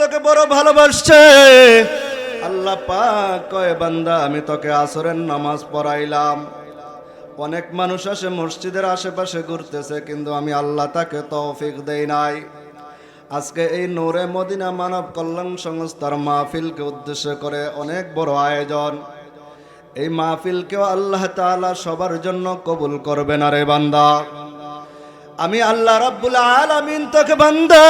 তোকে বড় ভালোবাসছে। আল্লাহ পাক কয়, বান্দা, আমি তোকে আসরের নামাজ পড়াইলাম। অনেক মানুষ আসে মসজিদের আশেপাশে ঘুরতেছে, কিন্তু আমি আল্লাহ তাকে তৌফিক দেই নাই। আজকে এই নূরে মদিনা মানব কল্যাণ সংস্থার মাহফিলকে উদ্দেশ্য করে অনেক বড় আয়োজন। এই মাহফিলকেও আল্লাহ তাআলা সবার জন্য কবুল করবেন আরে বান্দা। আমি আল্লাহ রাব্বুল আলামিন তোকে বান্দা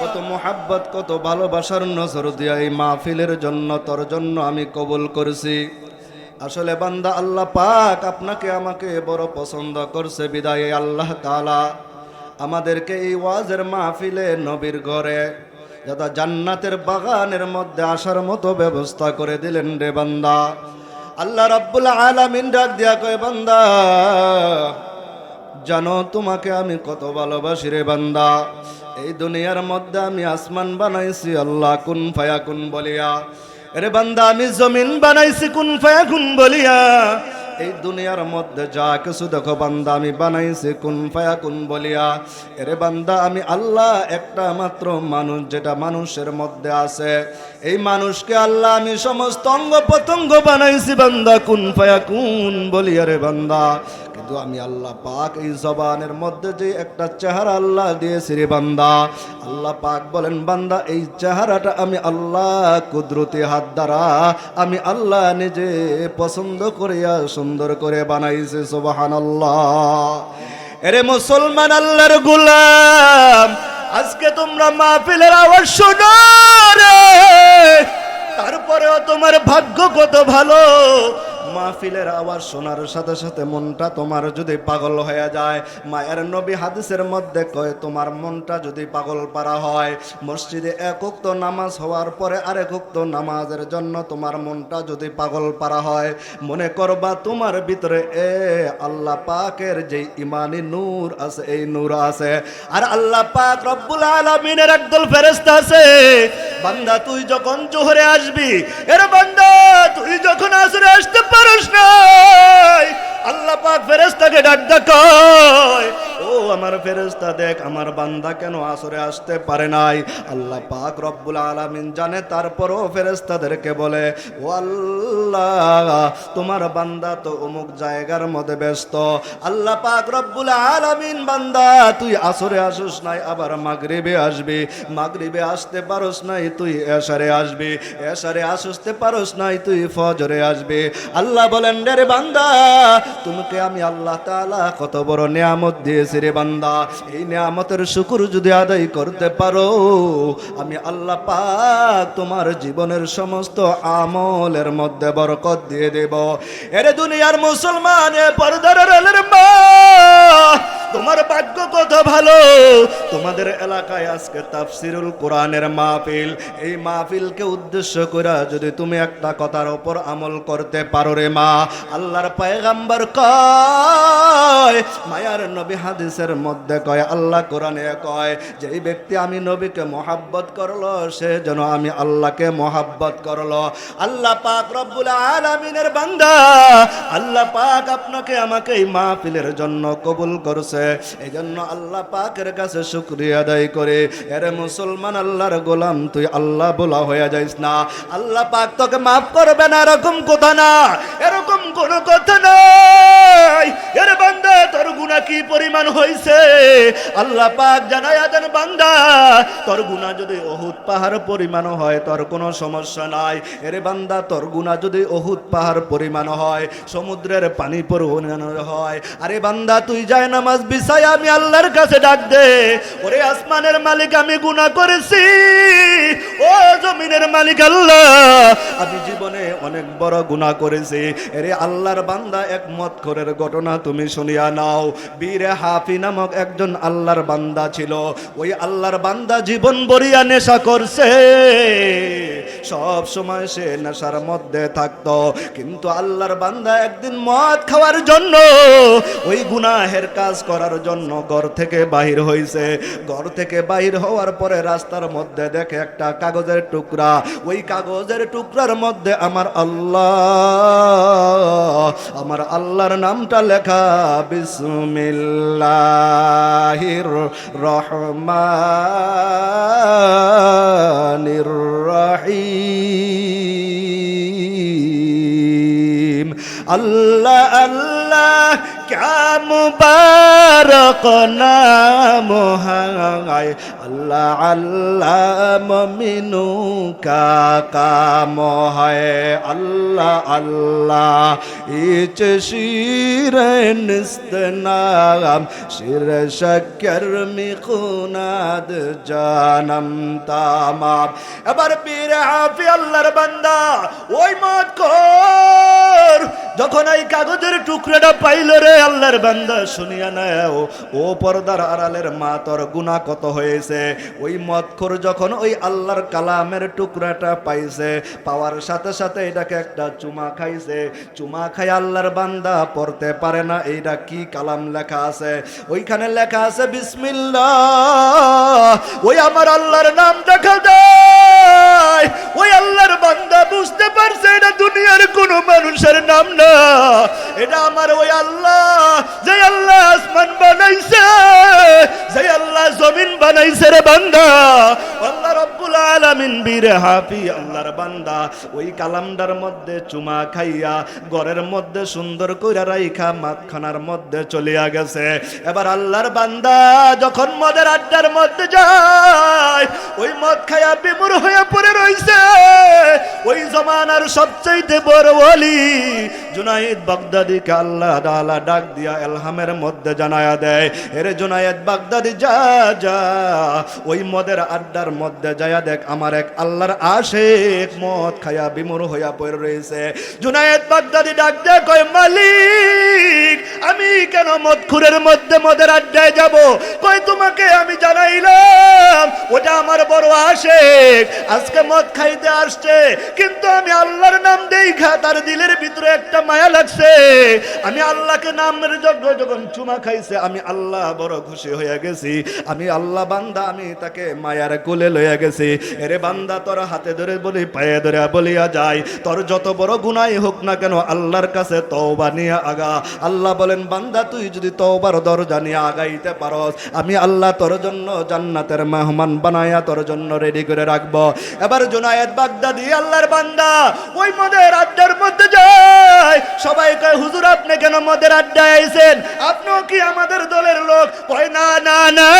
কত মোহাব্বত, কত ভালোবাসার নজর দিয়া এই মাহফিলের জন্য, তোর জন্য আমি কবুল করছি। আসলে বান্দা, আল্লাহ পাক আপনাকে আমাকে বড় পছন্দ করছে, বিদায় আল্লাহ তাআলা। আমাদেরকে এই ওয়াজের মাহফিলে নবীর ঘরে, যথা জান্নাতের বাগানের মধ্যে আসার মতো ব্যবস্থা করে দিলেন রে বান্দা। আল্লাহ রাব্বুল আলামিন ডাক দিয়া কয়, বান্দা জানো তোমাকে আমি কত ভালোবাসি রে বান্দা। এই দুনিয়ার মধ্যে আমি আসমান বানাইছি, আল্লাহ কুন ফায়া কুন বলিয়া। রে বান্দা, আমি জমিন বানাইছি, কুন ফায়া কুন বলিয়া। এই দুনিয়ার মধ্যে যা কিছু দেখো বান্দা, আমি বানাইছি, কুন ফায়া কুন বলিয়া। এরে বান্দা, আমি আল্লাহ একটা মাত্র মানুষ, যেটা মানুষের মধ্যে আছে। এই মানুষকে আল্লাহ আমি সমস্ত অঙ্গ প্রত্যঙ্গ বানাইছি, বান্দা, কুন ফায়া কুন বলিয়া রে বান্দা। কিন্তু আমি আল্লাহ পাক এই জবানের মধ্যে যে একটা চেহারা আল্লাহ দিয়েছি রে বান্দা। আল্লাহ পাক বলেন, বান্দা, এই চেহারাটা আমি আল্লাহ কুদরতি হাত দ্বারা আমি আল্লাহ নিজে পছন্দ করিয়া সুন্দর করে বানাইছে সোবাহান আল্লাহ এরে মুসলমান আল্লাহর গুলাম, আজকে তোমরা মাহফিলের আওয়াজ শোনো রে। তারপরেও তোমার ভাগ্য কত ভালো। মাহফিলের আওয়াজ শোনার সাথে সাথে মনটা তোমার যদি পাগল হয়ে যায়, মায়ের নবী হাদিসের মধ্যে কয়, তোমার মনটা যদি পাগল পারা হয়, মসজিদে এক উক্ত নামাজ হওয়ার পরে আরেক উক্ত নামাজের জন্য তোমার মনটা যদি পাগল পারা হয়, মনে করবা তোমার ভিতরে, এ, আল্লাহ পাকের যে ইমানি নূর আছে, এই নূর আছে। আর আল্লাহ পাক রব্বুল আলমিনের একদল ফেরেস্তা আছে, বান্দা, তুই যখন জোহরে আসবি, এর বান্দা তুই যখন আসরে আসতে পারিস নাই আল্লাহ পাক ফেরেস্তাকে ডাক দেখায়। ও আমার ফেরেস্তা দেখ আমার বান্দা কেন আসরে আসতে পারে নাই? আল্লাহ পাক রব্বুল আলামিন জানে, তারপরও ফেরেস্তাদেরকে বলে, ও আল্লাহ, তোমার বান্দা তো অমুক জায়গার মধ্যে ব্যস্ত। আল্লাহ পাক রব্বুল আলামিন বান্দা, তুই আসরে আসুস নাই, আবার মাগরিবে আসবি। মাগরিবে আসতে পারোস নাই, তুই এশারে আসবি। এশারে আসতে পারোস নাই, তুই ফজরে আসবি। আল্লাহ বলেন রে বান্দা, তোমাকে আমি আল্লাহ তাআলা কত বড় নিয়ামত দিয়েছি। রে বান্দা, এই নিয়ামতের শুকুর যদি আদায় করতে পারো, আমি আল্লাহ পাক তোমার জীবনের সমস্ত আমলের মধ্যে বরকত দিয়ে দেব। এরে দুনিয়ার মুসলমান পর্দার রেলের মা তোমার ভাগ্য কত ভালো? তোমাদের এলাকায় আজকে তাফসিরুল কোরআনের মাহফিল। এই মাহফিলকে উদ্দেশ্য করে যদি তুমি একটা কথার ওপর আমল করতে পারো রে মা, আল্লাহর পায়গাম্বার কয়, মায়ার নবী হাদিসের মধ্যে কয়, আল্লাহ কোরআনে কয় যে এই ব্যক্তি আমি নবীকে মহাব্বত করল, সে যেন আমি আল্লাহকে মহাব্বত করল। আল্লাহ পাক রব্বুল আলামিনের বান্দা, আল্লাহ পাক আপনাকে আমাকে এই মাহফিলের জন্য কবুল করছে। এই জন্য আল্লাহ পাকের কাছে শুক্রিয়া আদায় করে, এরে মুসলমান আল্লাহর গোলাম, তুই আল্লাহ বলা হয়ে যাইস না। আল্লাহ পাক তোকে মাফ করবে না এরকম কথা না, এরকম কোনো কথা নাই। গুনাহ কি পরিমাণ হইছে? আল্লাহ পাক জানায়া দেন, বান্দা, তোর গুনাহ যদি অহুত পাহাড় পরিমাণ হয়, তোর কোনো সমস্যা নাই। এরে বান্দা, তোর গুনাহ যদি অহুত পাহাড় পরিমাণ হয়, সমুদ্রের পানি পরিমাণ হয়, আরে বান্দা, তুই যায় নামাজ বিছাই আমি আল্লাহর কাছে ডাক দে। ওরে আসমানের মালিক, আমি গুনাহ করেছি। ও জমিনের মালিক আল্লাহ, আমি জীবনে অনেক বড় গুনাহ করেছি। এরে আল্লাহর বান্দা এক মতখরের ঘটনা তুমি শুনিয়া নাও। বীরে হাফি নামক একজন আল্লাহর বান্দা ছিল। ওই আল্লাহর বান্দা জীবন বরিয়া নেশা করছে। সব সময় সে নেশার মধ্যে থাকতো। কিন্তু আল্লাহর বান্দা একদিন মদ খাওয়ার জন্য, ওই গুনাহের কাজ করার জন্য ঘর থেকে বাহির হয়েছে ঘর থেকে বাহির হওয়ার পরে রাস্তার মধ্যে দেখে একটা কাগজের টুকরা। ওই কাগজের টুকরার মধ্যে আমার আল্লাহ, আমার আল্লাহর নামটা লেখা, বিসমিল্লাহির রহমানির আল্লাহ আল্লাহ কাম মুবারক নাম হায়। আল্লাহ আল্লাহ মমিনু কাম আল্লাহ আল্লাহ, ইচ শির শির শকর্মি খুনাদ জানম তামাম। এবার বীর হাফি আল্লাহর বান্দা, ওই মত কর। যখন এই কাগজের টুকরোটা পাইল রে আল্লাহর বান্দা, শুনিয়া নেও, ও পর্দার আড়ালের মা তোর গুণা কত হয়েছে? ওই মদখোর যখন ওই আল্লাহর কালামের টুকরাটা পাইছে, পাওয়ার সাথে সাথে এটাকে একটা চুমা খাইছে। চুমা খাই আল্লাহর বান্দা পড়তে পারে না এইটা কি কালাম লেখা আছে? ওইখানে লেখা আছে, বিসমিল্লাহ ওই আমার আল্লাহর নাম দেখা যায়। ওই আল্লাহর বান্দা বুঝতে পারছে এটা দুনিয়ার কোনো মানুষের নাম না। এটা আমার ওই আল্লাহ, যে আল্লাহ বান্দা, আল্লাহ রব্বুল আলামিন বীর হাফি, আল্লাহর বান্দা। ওই কালামদার মধ্যে চুমা খাইয়া, ঘরের মধ্যে সুন্দর কইরা রাইখা মাতখানার মধ্যে চলিয়া গেছে। এবার আল্লাহর বান্দা যখন মদের আড্ডার মধ্যে যায়, ওই মদ খাইয়া বিমুর হয়ে পড়ে রইছে। জমানার সবচাইতে বড় ওলি জুনাইদ বাগদাদিকে আল্লাহ তাআলা ডাক দিয়া এলহামের মধ্যে জানায়া দেয়, এরে জুনাইদ বাগদাদি, যা যা, ওই মদের আড্ডার মধ্যে যায়া দেখ, আমার এক আল্লাহর আশেক মদ খায়া বিমুর হইয়া পড়ে রয়েছে। জুনাইদ বাগদাদি ডাক দেয় কয়, মালিক, আমি কেন মদ খুরের মধ্যে মদের আড্ডায় আজকে মদ খাইতে আসছে, কিন্তু আমি আল্লাহর নাম তার দিলের ভিতরে একটা মায়া লাগছে। আমি আল্লাহকে নামের যোগ্য যখন চুমা খাইছে, আমি আল্লাহ বড় খুশি হয়ে গেছি। আমি আল্লাহ বান্দা, আমি তাকে মায়ার কোলে লইয়া গেছি। এরে বান্দা, তোর হাতে ধরে বলি, পায়ে ধরে বলিয়া যায় তোর যত বড় গুনাই হোক না কেন, আল্লাহর কাছে তওবা নিয়ে আগা। আল্লাহ বলেন, বান্দা, তুই যদি তওবার দরজা নিয়ে আগাইতে পারস, আমি আল্লাহ তোর জন্য জান্নাতের মেহমান বানায়া তোর জন্য রেডি করে রাখব। এবার জোনায়েত বাগদাদি, আল্লাহর বান্দা, ওই মদের আড্ডার মধ্যে যায়। সবাই কয় হুজুর, আপনি কেন মদের আড্ডায় আইছেন? আপনিও কি আমাদের দলের লোক? কয়, না না না।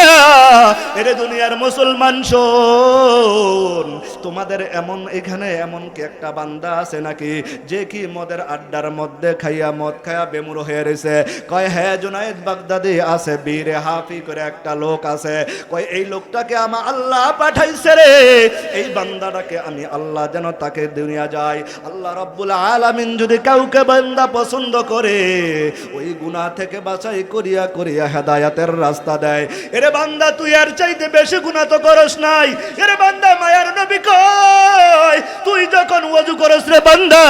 এরে দুনিয়ার মুসলমান শোন, তোমাদের এমন, এখানে এমন কি একটা বান্দা আছে নাকি যে কি মদের আড্ডার মধ্যে খাইয়া মদ খাইয়া বেমুর হয়ে রয়েছে? কয় হ্যাঁ জুনাইদ বাগদাদি আছে, বীরে হাফি করে একটা লোক আছে। কয়, এই লোকটাকে আমার আল্লাহ পাঠাইছে রে। এই বান্দাটাকে আমি আল্লাহ যেন তাকে দুনিয়া যায়। আল্লাহ রব্বুল আলামিন যদি কাউকে বান্দা পছন্দ করে, ওই গুনাহ থেকে বাছাই করিয়া করিয়া হেদায়াতের রাস্তা দেয়। এরে বান্দা, তুই আর চাইতে বেশি গুনাহ তো করস নাই। এরে বান্দা, মায়ার নবী কয়, তুই যখন ওযু করস রে বান্দা,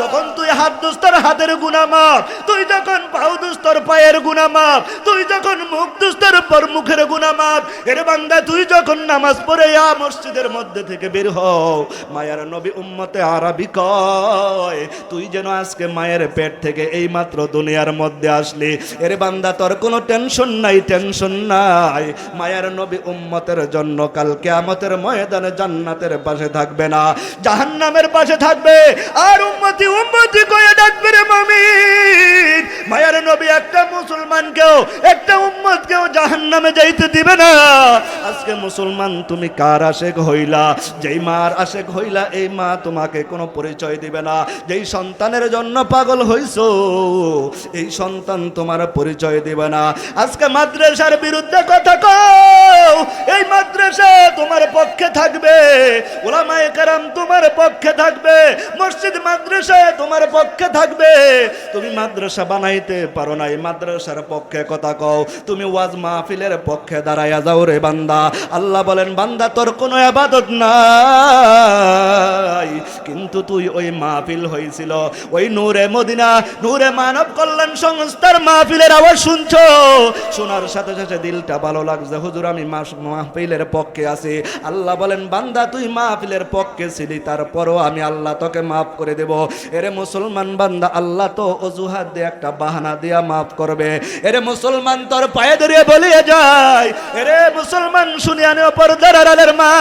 যখন তুই হাত দুস্তর হাতের গুনাহ মাপ তুই যখন পাও দুস্তর পায়ের গুনাহ মাপ তুই যখন মুখ দুস্তর পর মুখের গুনাহ মাপ এরে বান্দা, তুই যখন নামাজ পড়ে আ মসজিদের মধ্যে থেকে বের হও, মায়ার নবী উম্মতে আরবি কয়, তুই যেন আজকে মায়ের পেট থেকে এই মাত্র দুনিয়ার মধ্যে আসলি। এরে বান্দা, তোর কোনো টেনশন নাই টেনশন নাই। মায়ার নবী উম্মতের জন্য কাল কেয়ামতের ময়দানে জান্নাতের পাশে থাকবে না, জাহান্নামের পাশে থাকবে, আর উম্মতি উম্মতি কয়ে ডাকবে রে মামিন। মায়ার নবী একটা মুসলমানকেও, একটা উম্মতকেও জাহান্নামে যাইতে দিবে না। আজকে মুসলমান, তুমি কার আশেক হইলা? যেই মার আশেক হইলা, এই মা তোমাকে কোনো পরিচয় দিবে না। যেই সন্তানের জন্য পাগল হইছো, এই সন্তান তোমার পরিচয় দিবে না। আজকে মাদ্রাসার বিরুদ্ধে কথা কও, এই মাদ্রাসা তোমার পক্ষে থাকবে। ওলামায়ে কেরাম তোমার পক্ষে থাকবে। মসজিদ মাদ্রাসায় তোমার পক্ষে থাকবে। তুমি মাদ্রাসা বানাইতে পারো নাই, মাদ্রাসার পক্ষে কথা কও। তুমি ওয়াজ মাহফিলের পক্ষে দাঁড়াইয়া যাও রে বান্দা। আল্লাহ বলেন, বান্দা, তোর কোনো আবাদত নাই। কিন্তু তুই ওই মাহফিল হয়েছিল ওই নূরে মদিনা, নূরে মানব কল্যাণ সংস্থার মাহফিলের আওয়াজ শুনছো? শোনার সাথে সাথে দিলটা ভালো লাগছে। হুজুর, আমি মাহফিলের পক্ষে আছি। আল্লাহ বলেন, বান্দা, তুই মাহফিলের পক্ষে ছিলি, তারপরও আমি আল্লাহ তোকে মাফ করে দেব। এরে মুসলমান বান্দা, আল্লাহ তো অজুহাত দিয়ে একটা বাহানা দিয়া মাফ করবে। এরে মুসলমান, তোর পায়ে ধরিয়ে বলিয়ে যায় এরে মুসলমান, শুনিয়া নিও পর্দার মা।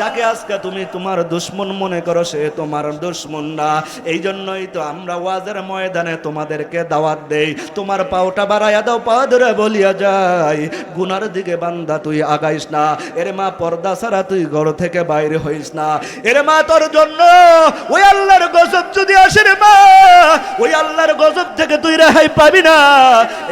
যাকে আজকে তুমি তোমার দুশ্মন মনে করো, সে তোমার দুশ্মন না। এই জন্যই তো আমরা ওয়াজের ময়দানে তোমাদেরকে দাওয়াত দেই। তোমার পাওটা বাড়াইয়া দাও পা ধরে বলিয়া যায় গুনার দিকে বান্দা, তুই আগাইস না। এরে মা, পর্দা ছাড়া তুই ঘর থেকে বাইরে হইস না। এরে মা তোর জন্য ওই আল্লাহর গজব যদি আসে রে মা, ওই আল্লাহর গজব থেকে তুই রেহাই পাবি না।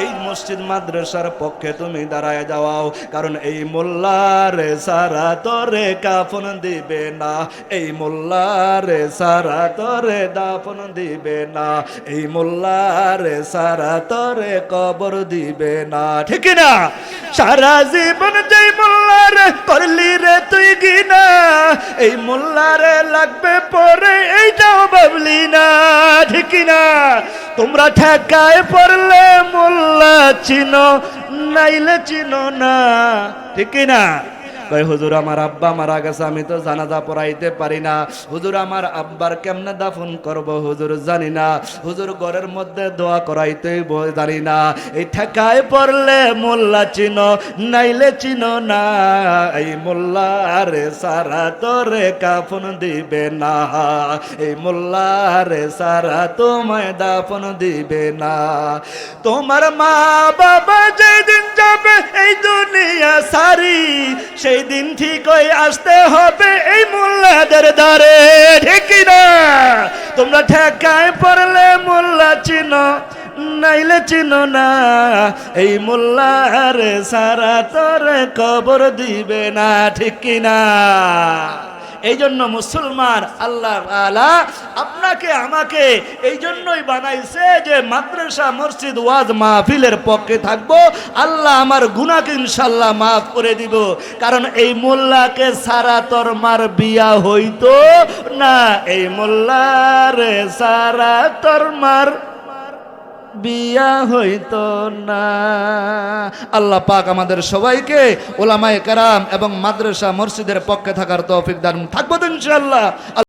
এই মসজিদ মাদ্রাসার পক্ষে তুমি দাঁড়ায় যাওয়াও কারণ এই মোল্লারে সারা তোরে কাফন দিবে না। এই মোল্লারে সারা তোরে দাফন দিবে না। এই মোল্লারে সারা তোরে কবর দিবে না। ঠিক না সারা জীবন যেই মোল্লারে করলি রে তুই গিনা, এই মোল্লারে লাগবে পরে, এইটাও বাবলি না, ঠিক না। তোমরা ঠেকায় পড়লে মোল্লা চিনো, নাইলে চিনো না, ঠিক না। কয়, হুজুর, আমার আব্বা মারা গেছে, আমি তো জানাজা পড়াইতে পারি না। হুজুর, আমার আব্বার কেমনে দাফন করব, হুজুর, জানি না। হুজুর, ঘরের মধ্যে দোয়া করাইতে জানি না। এই ঠেকায় পড়লে মোল্লা চিনো, নাইলে চিনো না। এই মোল্লা রে সারা তোরে কাফন দিবে না। এই মোল্লা রে সারা তোমায় দাফন দিবে না। তোমার মা বাবা যেদিন যাবে এই দুনিয়া সারি। সেই দিন ঠিকই আসতে হবে এই মোল্লাদের দ্বারে। ঠিক না তোমরা ঠেকায় পড়লে মোল্লা চিনো, নাইলে চিনো না। এই মোল্লার সারা তোর কবর দিবে না, ঠিক কিনা? এই জন্য মুসলমান আল্লাহ আলা আপনাকে, আমাকে এই জন্যই বানাইছে যে মাদ্রাসা, মসজিদ, ওয়াজ মাহফিলের পক্ষে থাকব। আল্লাহ আমার গুনাকে ইনশাল্লাহ মাফ করে দিব। কারণ এই মোল্লাকে সারা তোর মার বিয়া হইতো না, এই মোল্লারে সারা তোর মার বিয়া হইত না। আল্লাহ পাক আমাদের সবাইকে ওলামায় কারাম এবং মাদ্রাসা মসজিদের পক্ষে থাকার তৌফিক দান। থাকব তো ইনশাআল্লাহ।